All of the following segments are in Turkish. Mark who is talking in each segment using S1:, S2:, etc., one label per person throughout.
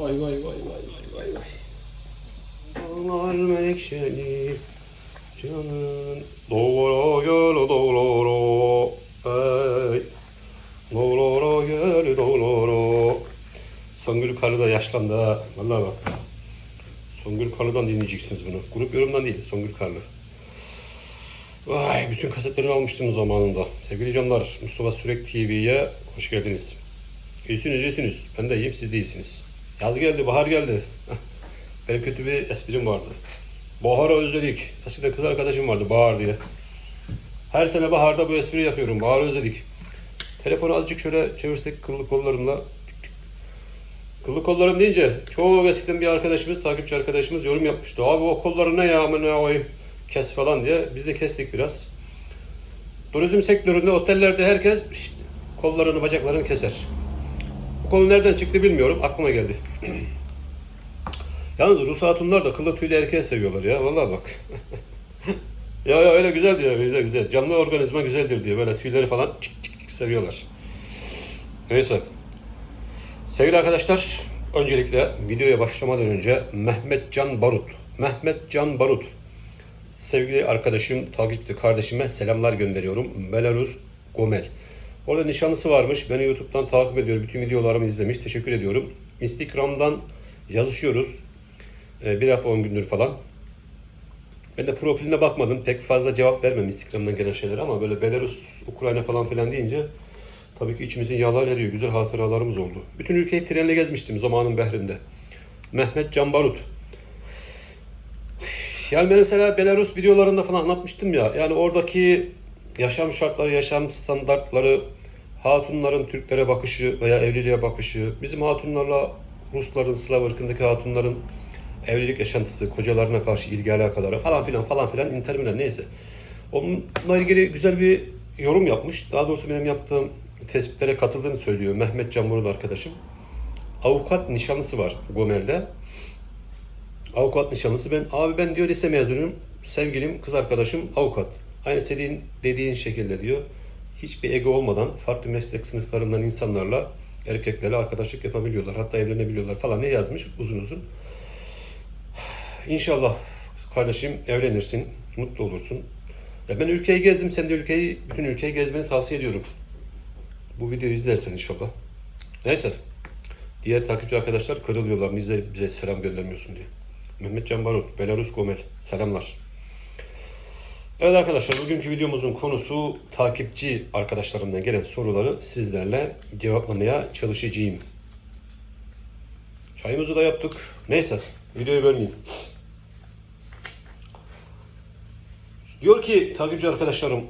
S1: Vay vay vay vay vay vay vay. Dağlar menekşeli canın Doğra gel doğra Ey Doğra gel doğra Songül Karı da yaşlandı ha. Vallahi bak. Songül Karlı'dan dinleyeceksiniz bunu. Grup yorumdan değil, Songül Karlı. Vay, bütün kasetlerini almıştım zamanında. Sevgili canlar, Mustafa Sürek TV'ye hoş geldiniz. İyisiniz, iyisiniz. Ben de iyiyim, siz de iyisiniz. Yaz geldi, bahar geldi. Benim kötü bir esprim vardı. Bahar'a özledik. Eskiden kız arkadaşım vardı, Bahar diye. Her sene baharda bu espri yapıyorum. Bahar'ı özledik. Telefonu azıcık şöyle çevirsek kıllı kollarımla Kıllı kollarım deyince çok eskiden bir arkadaşımız, takipçi arkadaşımız yorum yapmıştı. Abi o kolları ne ya amına koyayım kes falan diye. Biz de kestik biraz. Turizm sektöründe otellerde herkes kollarını bacaklarını keser. Konu nereden çıktı bilmiyorum. Aklıma geldi. Yalnız Rus hatunlar da kıllı tüylü erkeği seviyorlar ya. Vallahi bak. ya ya öyle güzel diyor. Güzel güzel. Canlı organizma güzeldir diye. Böyle tüyleri falan çık çık çık seviyorlar. Neyse. Sevgili arkadaşlar, öncelikle videoya başlamadan önce Mehmet Can Barut, Mehmet Can Barut, sevgili arkadaşım, takipçi kardeşime selamlar gönderiyorum. Belarus Gomel. Orada nişanlısı varmış. Beni YouTube'dan takip ediyor. Bütün videolarımı izlemiş. Teşekkür ediyorum. Instagram'dan yazışıyoruz. Ee, bir hafta 10 gündür falan. Ben de profiline bakmadım. Pek fazla cevap vermem Instagram'dan gelen şeylere ama böyle Belarus, Ukrayna falan filan deyince Tabii ki içimizin yağlar eriyor. Güzel hatıralarımız oldu. Bütün ülkeyi trenle gezmiştim zamanın behrinde. Mehmet Can Barut. Yani ben mesela Belarus videolarında falan anlatmıştım ya. Yani oradaki yaşam şartları, yaşam standartları, hatunların Türklere bakışı veya evliliğe bakışı, bizim hatunlarla Rusların, Slav ırkındaki hatunların evlilik yaşantısı, kocalarına karşı ilgi alakaları falan filan falan filan interminal neyse. Onunla ilgili güzel bir yorum yapmış. Daha doğrusu benim yaptığım tespitlere katıldığını söylüyor Mehmet Can Murat arkadaşım. Avukat nişanlısı var Gomel'de. Avukat nişanlısı ben abi ben diyor lise mezunuyum. Sevgilim, kız arkadaşım avukat. Aynı senin dediğin şekilde diyor. Hiçbir ego olmadan farklı meslek sınıflarından insanlarla erkeklerle arkadaşlık yapabiliyorlar. Hatta evlenebiliyorlar falan ne yazmış uzun uzun. İnşallah kardeşim evlenirsin, mutlu olursun. Ya ben ülkeyi gezdim, sen de ülkeyi, bütün ülkeyi gezmeni tavsiye ediyorum. Bu videoyu izlersen inşallah. Neyse. Diğer takipçi arkadaşlar kırılıyorlar. Bize, bize selam göndermiyorsun diye. Mehmet Can Barut, Belarus Gomel. Selamlar. Evet arkadaşlar bugünkü videomuzun konusu takipçi arkadaşlarımdan gelen soruları sizlerle cevaplamaya çalışacağım. Çayımızı da yaptık. Neyse videoyu bölmeyeyim. Diyor ki takipçi arkadaşlarım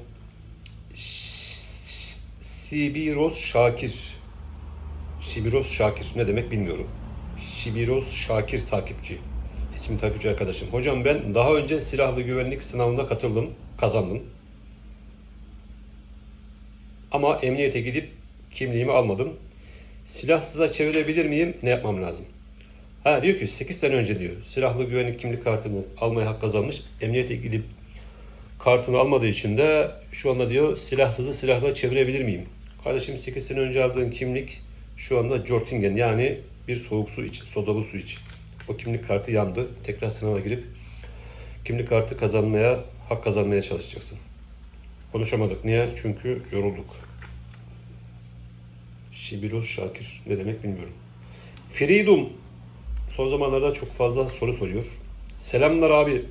S1: Sibiros Şakir. Sibiros Şakir ne demek bilmiyorum. Sibiros Şakir takipçi. İsim takipçi arkadaşım. Hocam ben daha önce silahlı güvenlik sınavına katıldım, kazandım. Ama emniyete gidip kimliğimi almadım. Silahsıza çevirebilir miyim? Ne yapmam lazım? Ha diyor ki 8 sene önce diyor silahlı güvenlik kimlik kartını almaya hak kazanmış. Emniyete gidip kartını almadığı için de şu anda diyor silahsızı silahla çevirebilir miyim? Kardeşim 8 sene önce aldığın kimlik şu anda Jortingen yani bir soğuk su iç, sodalı su iç. O kimlik kartı yandı. Tekrar sınava girip kimlik kartı kazanmaya, hak kazanmaya çalışacaksın. Konuşamadık. Niye? Çünkü yorulduk. Şibiros Şakir ne demek bilmiyorum. Freedom son zamanlarda çok fazla soru soruyor. Selamlar abi.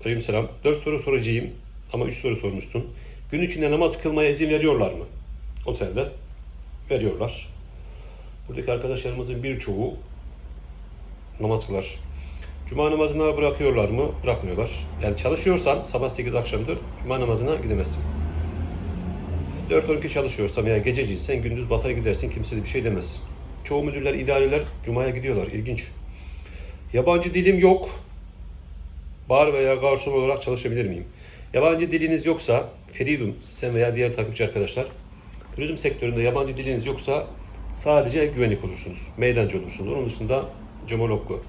S1: Aleyküm selam. 4 soru soracağım ama 3 soru sormuştun. Gün içinde namaz kılmaya izin veriyorlar mı? Otelde. Veriyorlar. Buradaki arkadaşlarımızın birçoğu namaz kılar. Cuma namazına bırakıyorlar mı? Bırakmıyorlar. Yani çalışıyorsan sabah 8 akşamdır cuma namazına gidemezsin. 4-12 çalışıyorsan veya gececiysen gündüz basar gidersin kimse de bir şey demez. Çoğu müdürler, idareler cumaya gidiyorlar. İlginç. Yabancı dilim yok. Bar veya garson olarak çalışabilir miyim? Yabancı diliniz yoksa, Feridun, sen veya diğer takipçi arkadaşlar, turizm sektöründe yabancı diliniz yoksa sadece güvenlik olursunuz, meydancı olursunuz. Onun dışında comolokku.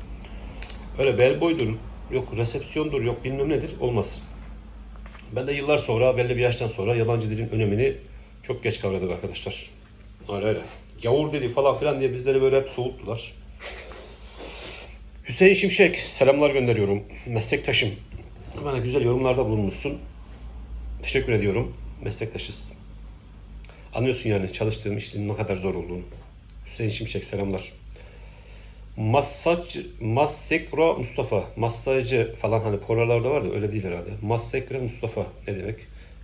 S1: Öyle bel boydur, yok resepsiyondur, yok bilmem nedir olmaz. Ben de yıllar sonra, belli bir yaştan sonra yabancı dilin önemini çok geç kavradık arkadaşlar. Öyle öyle. Gavur dili falan filan diye bizleri böyle hep soğuttular. Hüseyin Şimşek selamlar gönderiyorum. Meslektaşım. Bana güzel yorumlarda bulunmuşsun. Teşekkür ediyorum. Meslektaşız. Anlıyorsun yani çalıştığım işin ne kadar zor olduğunu. Hüseyin Şimşek selamlar. Massaj, Massekra Mustafa. Massajcı falan hani pornolarda var da öyle değil herhalde. Massekra Mustafa ne demek?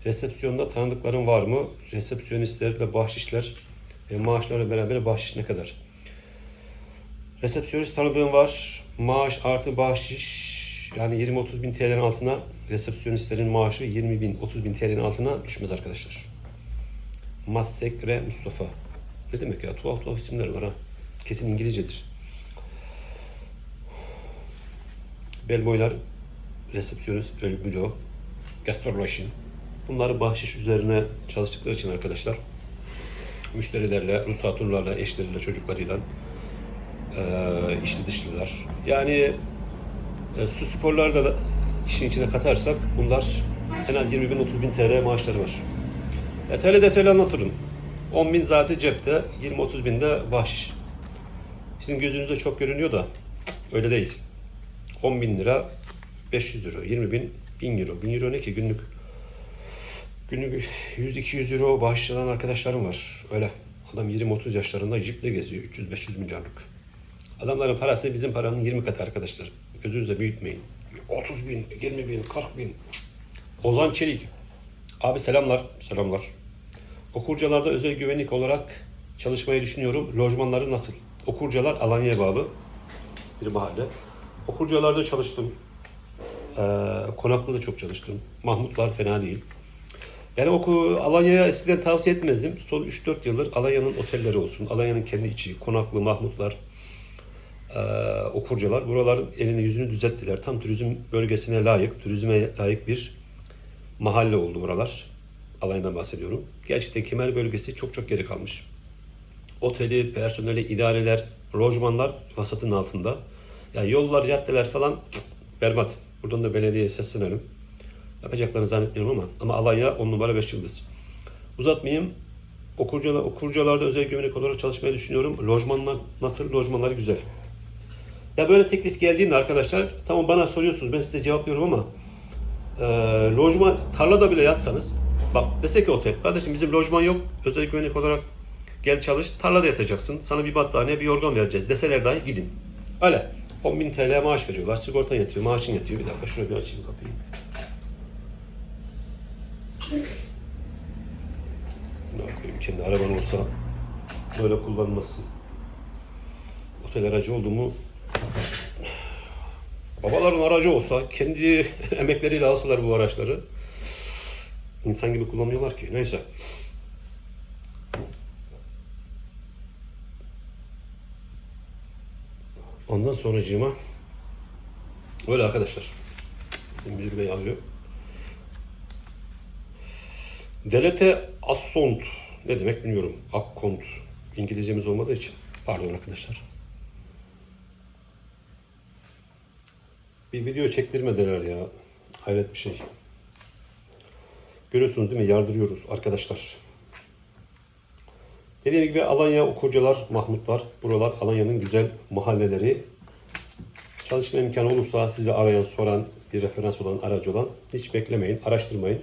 S1: Resepsiyonda tanıdıkların var mı? Resepsiyonistlerle bahşişler ve maaşlarla beraber bahşiş ne kadar? Resepsiyonist tanıdığım var. Maaş artı bahşiş yani 20-30 bin TL'nin altına resepsiyonistlerin maaşı 20 bin 30 bin TL'nin altına düşmez arkadaşlar. Massekre Mustafa. Ne demek ya? Tuhaf tuhaf isimler var ha. Kesin İngilizcedir. Bellboylar, resepsiyonist, öl büro, gastroloji. Bunları bahşiş üzerine çalıştıkları için arkadaşlar müşterilerle, ruhsatlarla, eşleriyle, çocuklarıyla eee içli dışlılar. Yani e, su sporlarda da işin içine katarsak bunlar en az 20 bin 30 bin TL maaşları var. Detaylı detaylı anlatırım. 10 bin zaten cepte, 20-30 bin de bahşiş. Sizin gözünüzde çok görünüyor da öyle değil. 10 bin lira 500 euro, 20 bin 1000 euro. 1000 euro ne ki günlük? Günlük 100-200 euro bağışlanan arkadaşlarım var. Öyle. Adam 20-30 yaşlarında jiple geziyor. 300-500 milyarlık. Adamların parası bizim paranın 20 katı arkadaşlar. Gözünüzde büyütmeyin. 30 bin, 20 bin, 40 bin. Ozan Çelik. Abi selamlar. Selamlar. Okurcalarda özel güvenlik olarak çalışmayı düşünüyorum. Lojmanları nasıl? Okurcalar Alanya'ya bağlı bir mahalle. Okurcalarda çalıştım. Ee, konaklı da çok çalıştım. Mahmutlar fena değil. Yani oku, Alanya'ya eskiden tavsiye etmezdim. Son 3-4 yıldır Alanya'nın otelleri olsun, Alanya'nın kendi içi, konaklı, mahmutlar, ee, okurcalar buraların elini yüzünü düzelttiler. Tam turizm bölgesine layık, turizme layık bir mahalle oldu buralar. Alanya'dan bahsediyorum. Gerçekten kemer bölgesi çok çok geri kalmış. Oteli, personeli, idareler, lojmanlar vasatın altında. Yani yollar, caddeler falan berbat. Buradan da belediyeye seslenelim. Yapacaklarını zannetmiyorum ama ama Alanya 10 numara 5 yıldız. Uzatmayayım. Okurcalar, okurcalarda özel güvenlik olarak çalışmayı düşünüyorum. Lojmanlar nasıl? Lojmanlar güzel. Ya böyle teklif geldiğinde arkadaşlar tamam bana soruyorsunuz ben size cevaplıyorum ama e, lojman tarlada bile yazsanız bak dese ki otel kardeşim bizim lojman yok özel güvenlik olarak gel çalış tarlada yatacaksın sana bir battaniye bir yorgan vereceğiz deseler dahi gidin. Öyle 10.000 TL maaş veriyorlar sigortan yatıyor maaşın yatıyor bir dakika şuraya bir açayım kapıyı. Ne yapayım kendi araban olsa böyle kullanmazsın. Otel aracı oldu mu Babaların aracı olsa kendi emekleriyle alsalar bu araçları insan gibi kullanmıyorlar ki. Neyse. Ondan sonracığıma öyle arkadaşlar. Bizim müdür bey alıyor. Delete Assont ne demek bilmiyorum. Akkont. İngilizcemiz olmadığı için. Pardon arkadaşlar. Bir video çektirmediler ya. Hayret bir şey. Görüyorsunuz değil mi? Yardırıyoruz arkadaşlar. Dediğim gibi Alanya okurcalar, Mahmutlar. Buralar Alanya'nın güzel mahalleleri. Çalışma imkanı olursa size arayan, soran, bir referans olan, aracı olan hiç beklemeyin, araştırmayın.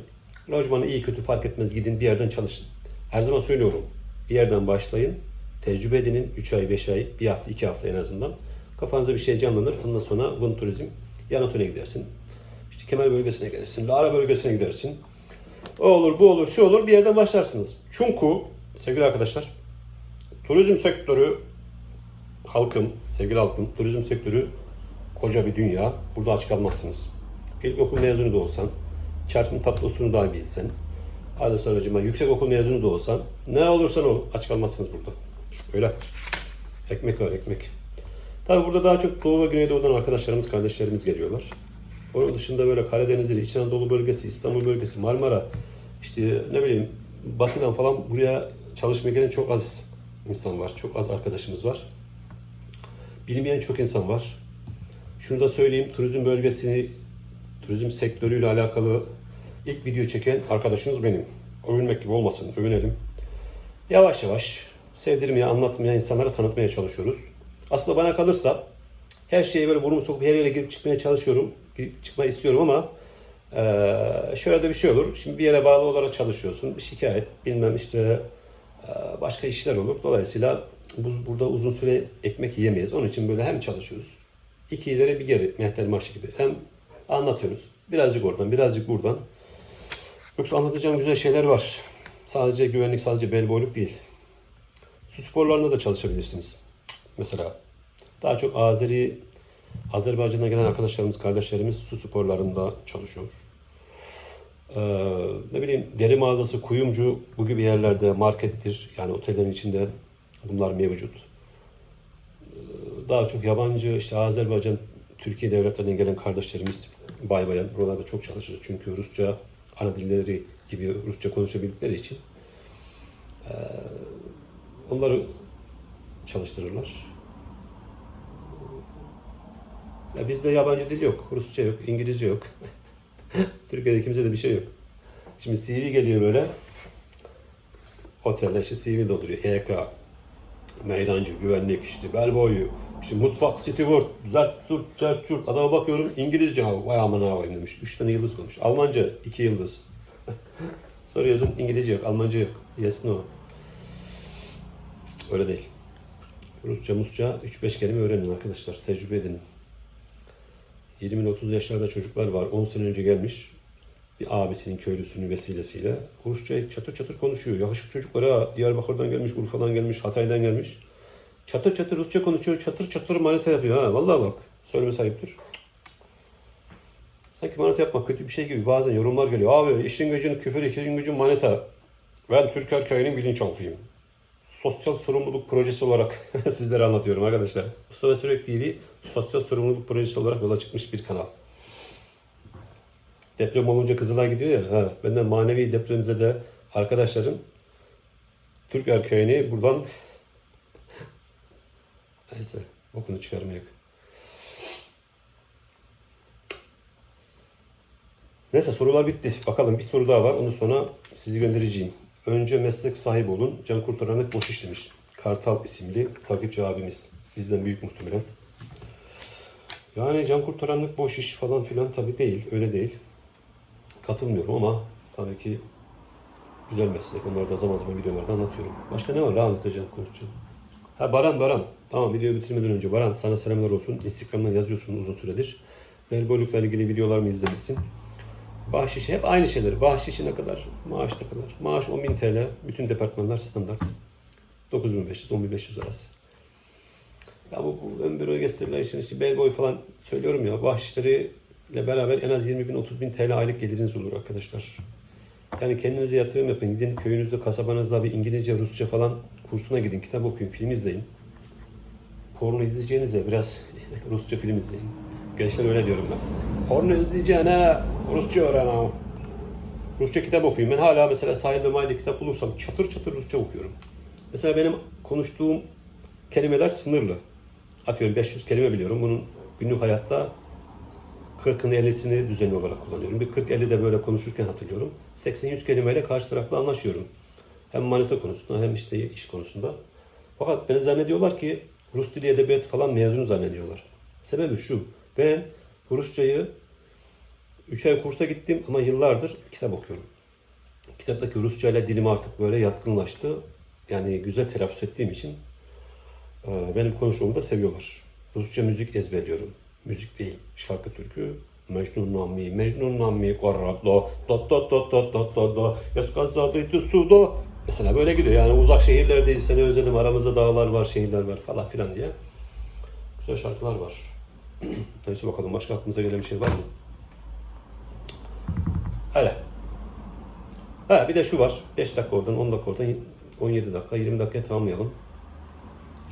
S1: Lojmanı iyi kötü fark etmez gidin bir yerden çalışın. Her zaman söylüyorum. Bir yerden başlayın. Tecrübe edinin. 3 ay, 5 ay, bir hafta, 2 hafta en azından. Kafanızda bir şey canlanır. Ondan sonra Vın Turizm Yanotuna gidersin. İşte Kemer bölgesine gidersin. Lara bölgesine gidersin. O olur, bu olur, şu olur. Bir yerden başlarsınız. Çünkü sevgili arkadaşlar, turizm sektörü halkın, sevgili halkın, turizm sektörü koca bir dünya. Burada aç kalmazsınız. İlkokul mezunu da olsan, çarpım tatlosunu daha bilsen, hadi sonracıma yüksek okul mezunu da olsan, ne olursan ol, aç kalmazsınız burada. Öyle. Ekmek var, ekmek. Tabi burada daha çok Doğu ve Güneydoğu'dan arkadaşlarımız, kardeşlerimiz geliyorlar. Onun dışında böyle Karadenizli, İç Anadolu bölgesi, İstanbul bölgesi, Marmara, işte ne bileyim Batı'dan falan buraya çalışmaya gelen çok az insan var. Çok az arkadaşımız var. Bilmeyen çok insan var. Şunu da söyleyeyim, turizm bölgesini, turizm sektörüyle alakalı ilk video çeken arkadaşınız benim. Övünmek gibi olmasın, övünelim. Yavaş yavaş sevdirmeye, anlatmaya, insanlara tanıtmaya çalışıyoruz. Aslında bana kalırsa Her şeye böyle burnumu sokup her yere girip çıkmaya çalışıyorum. Girip çıkmayı istiyorum ama şöyle de bir şey olur. Şimdi bir yere bağlı olarak çalışıyorsun. Şikayet, bilmem işte başka işler olur. Dolayısıyla bu, burada uzun süre ekmek yiyemeyiz. Onun için böyle hem çalışıyoruz. İki ileri bir geri mehter marşı gibi. Hem anlatıyoruz. Birazcık oradan, birazcık buradan. Yoksa anlatacağım güzel şeyler var. Sadece güvenlik, sadece bel boyluk değil. Su sporlarında da çalışabilirsiniz. Mesela daha çok Azeri, Azerbaycan'dan gelen arkadaşlarımız, kardeşlerimiz su sporlarında çalışıyor. Ee, ne bileyim deri mağazası, kuyumcu bu gibi yerlerde markettir. Yani otellerin içinde bunlar mevcut. Ee, daha çok yabancı işte Azerbaycan, Türkiye devletlerinden gelen kardeşlerimiz bay bayan buralarda çok çalışır. Çünkü Rusça ana dilleri gibi Rusça konuşabildikleri için ee, onları çalıştırırlar. Ya bizde yabancı dil yok, Rusça yok, İngilizce yok. Türkiye'de kimse de bir şey yok. Şimdi CV geliyor böyle. Otelde işte CV dolduruyor. EK, meydancı, güvenlik işte, bel boyu, işte mutfak, steward, zart, turt, zart, çurt. Adama bakıyorum İngilizce, vay aman ha demiş. Üç tane yıldız konuş. Almanca, iki yıldız. Soruyorsun İngilizce yok, Almanca yok. Yes no. Öyle değil. Rusça, Musça 3-5 kelime öğrenin arkadaşlar. Tecrübe edin. 20-30 yaşlarda çocuklar var. 10 sene önce gelmiş. Bir abisinin köylüsünün vesilesiyle. Rusça çatır çatır konuşuyor. Yakışık çocuklar ha. Diyarbakır'dan gelmiş, Urfa'dan gelmiş, Hatay'dan gelmiş. Çatır çatır Rusça konuşuyor. Çatır çatır manita yapıyor ha. Vallahi bak. Söyleme sahiptir. Sanki manita yapmak kötü bir şey gibi. Bazen yorumlar geliyor. Abi işin gücün küfür, işin gücün manita. Ben Türker köyünün bilinçaltıyım sosyal sorumluluk projesi olarak sizlere anlatıyorum arkadaşlar. Mustafa Sürek TV sosyal sorumluluk projesi olarak yola çıkmış bir kanal. Deprem olunca Kızılay gidiyor ya. Ha, ben de manevi depremize de arkadaşların Türk erkeğini buradan neyse bokunu çıkarmayak. Neyse sorular bitti. Bakalım bir soru daha var. Ondan sonra sizi göndereceğim. Önce meslek sahibi olun. Can Kurtaran'ı boş iş demiş. Kartal isimli takipçi abimiz. Bizden büyük muhtemelen. Yani can kurtaranlık boş iş falan filan tabi değil. Öyle değil. Katılmıyorum ama tabii ki güzel meslek. Onları da zaman zaman videolarda anlatıyorum. Başka ne var la anlatacağım konuşacağım. Ha Baran Baran. Tamam videoyu bitirmeden önce Baran sana selamlar olsun. Instagram'dan yazıyorsun uzun süredir. Belbolukla ilgili videolarımı izlemişsin. Bahşiş hep aynı şeyler. Bahşişi ne kadar? Maaş ne kadar? Maaş 10.000 TL. Bütün departmanlar standart. 9500 10500 arası. Ya bu, bu ön büro gösteriler için işte bel boy falan söylüyorum ya bahşişleri ile beraber en az 20 bin 30 bin TL aylık geliriniz olur arkadaşlar. Yani kendinize yatırım yapın. Gidin köyünüzde, kasabanızda bir İngilizce, Rusça falan kursuna gidin. Kitap okuyun, film izleyin. Porno izleyeceğinize biraz Rusça film izleyin. Gençler öyle diyorum ben. Porno izleyeceğine Rusça öğren ha. Rusça kitap okuyun. Ben hala mesela sahilde mayda kitap bulursam çatır çatır Rusça okuyorum. Mesela benim konuştuğum kelimeler sınırlı. Atıyorum 500 kelime biliyorum. Bunun günlük hayatta 40'ın 50'sini düzenli olarak kullanıyorum. Bir 40-50 de böyle konuşurken hatırlıyorum. 80-100 kelimeyle karşı tarafla anlaşıyorum. Hem manita konusunda hem işte iş konusunda. Fakat beni zannediyorlar ki Rus dili edebiyatı falan mezunu zannediyorlar. Sebebi şu. Ben Rusçayı 3 ay kursa gittim ama yıllardır kitap okuyorum. Kitaptaki Rusça ile dilim artık böyle yatkınlaştı. Yani güzel telaffuz ettiğim için benim konuşmamı da seviyorlar. Rusça müzik ezberliyorum. Müzik değil, şarkı türkü. Mecnun nami, Mecnun nami, korratlo, dot dot dot dot dot dot dot, yaz kazadıydı suda. Mesela böyle gidiyor yani uzak şehirlerdeyiz, seni özledim, aramızda dağlar var, şehirler var falan filan diye. Güzel şarkılar var. Neyse bakalım başka aklınıza gelen bir şey var mı? Hele. Ha bir de şu var. 5 dakika oradan, 10 dakika oradan, 17 dakika, 20 dakikaya tamamlayalım.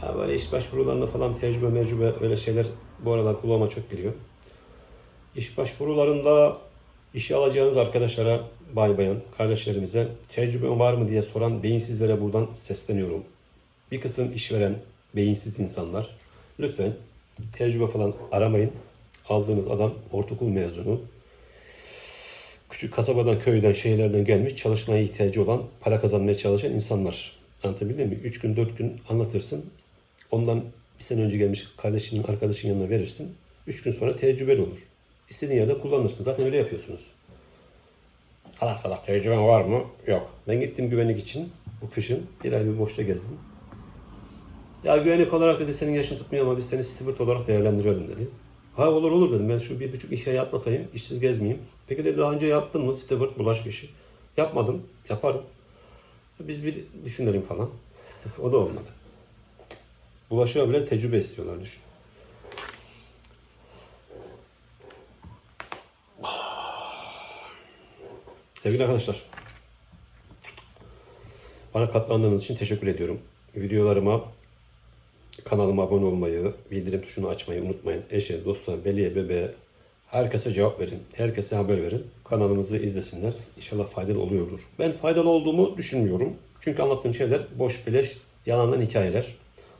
S1: Ha böyle iş başvurularında falan tecrübe, mecrübe öyle şeyler bu aralar kulağıma çok geliyor. İş başvurularında işe alacağınız arkadaşlara, bay bayan, kardeşlerimize tecrübe var mı diye soran beyinsizlere buradan sesleniyorum. Bir kısım işveren, beyinsiz insanlar lütfen tecrübe falan aramayın. Aldığınız adam ortaokul mezunu, küçük kasabadan, köyden, şehirlerden gelmiş, çalışmaya ihtiyacı olan, para kazanmaya çalışan insanlar. Anlatabildim mi? 3 gün, 4 gün anlatırsın. Ondan bir sene önce gelmiş kardeşinin, arkadaşın yanına verirsin. Üç gün sonra tecrübeli olur. İstediğin yerde kullanırsın. Zaten öyle yapıyorsunuz. Salak salak tecrüben var mı? Yok. Ben gittim güvenlik için bu kışın. Bir ay bir boşta gezdim. Ya güvenlik olarak dedi senin yaşın tutmuyor ama biz seni steward olarak değerlendirelim dedi. Ha olur olur dedim. Ben şu bir buçuk iki ay atlatayım. işsiz gezmeyeyim. Peki dedi daha önce yaptın mı steward bulaşık işi? Yapmadım. Yaparım. Biz bir düşünelim falan. o da olmadı. Bulaşığa bile tecrübe istiyorlar düşün. Sevgili arkadaşlar. Bana katlandığınız için teşekkür ediyorum. Videolarıma kanalıma abone olmayı, bildirim tuşunu açmayı unutmayın. Eşe, dosta, veliye, bebeğe herkese cevap verin. Herkese haber verin. Kanalımızı izlesinler. İnşallah faydalı oluyordur. Ben faydalı olduğumu düşünmüyorum. Çünkü anlattığım şeyler boş beleş, yalandan hikayeler.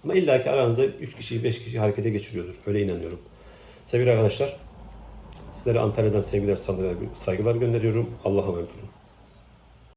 S1: Ama illaki aranızda 3 kişi, 5 kişi harekete geçiriyordur. Öyle inanıyorum. Sevgili arkadaşlar, sizlere Antalya'dan sevgiler, saygılar gönderiyorum. Allah'a emanet olun.